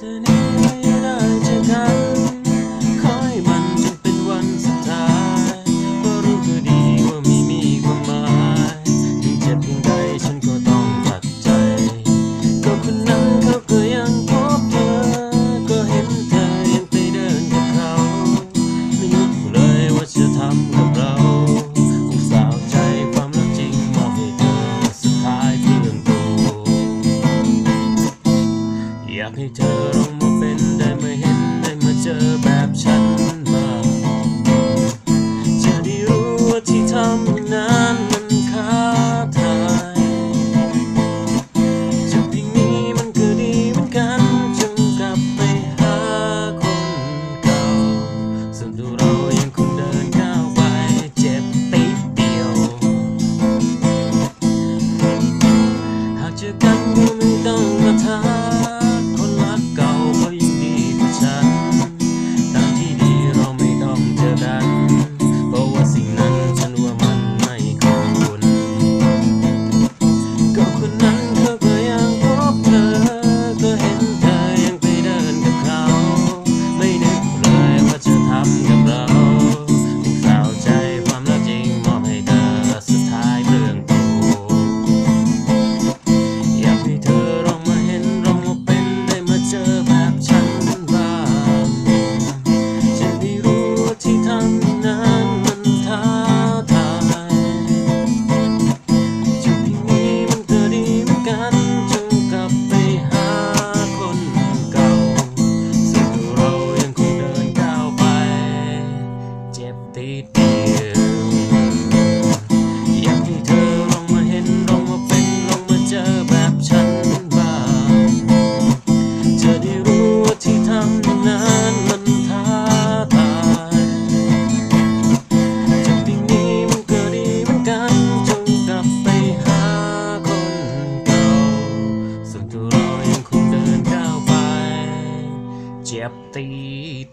เธอนี้ไม่ได้จะทำขอใมันจะเป็นวันสุดท้ายเพรู้ดีว่ามีมีความหมายถึงจ็เพียงใดฉันก็ต้องตัดใจ ก็คนนั้นเขาเคยากให้เธอลองมาเป็นได้มาเห็นได้มาเจอแบบฉันบ้างจะได้รู้ว่าที่ทำนั้นมันค่าทายจุดที่นี้มันก็ดีเหมือนกันจึงกลับไปหาคนเก่าส่วนตัวเรายังคงเดินก้าวไปเจ็บติดเดียวหากเจอกัน chép tí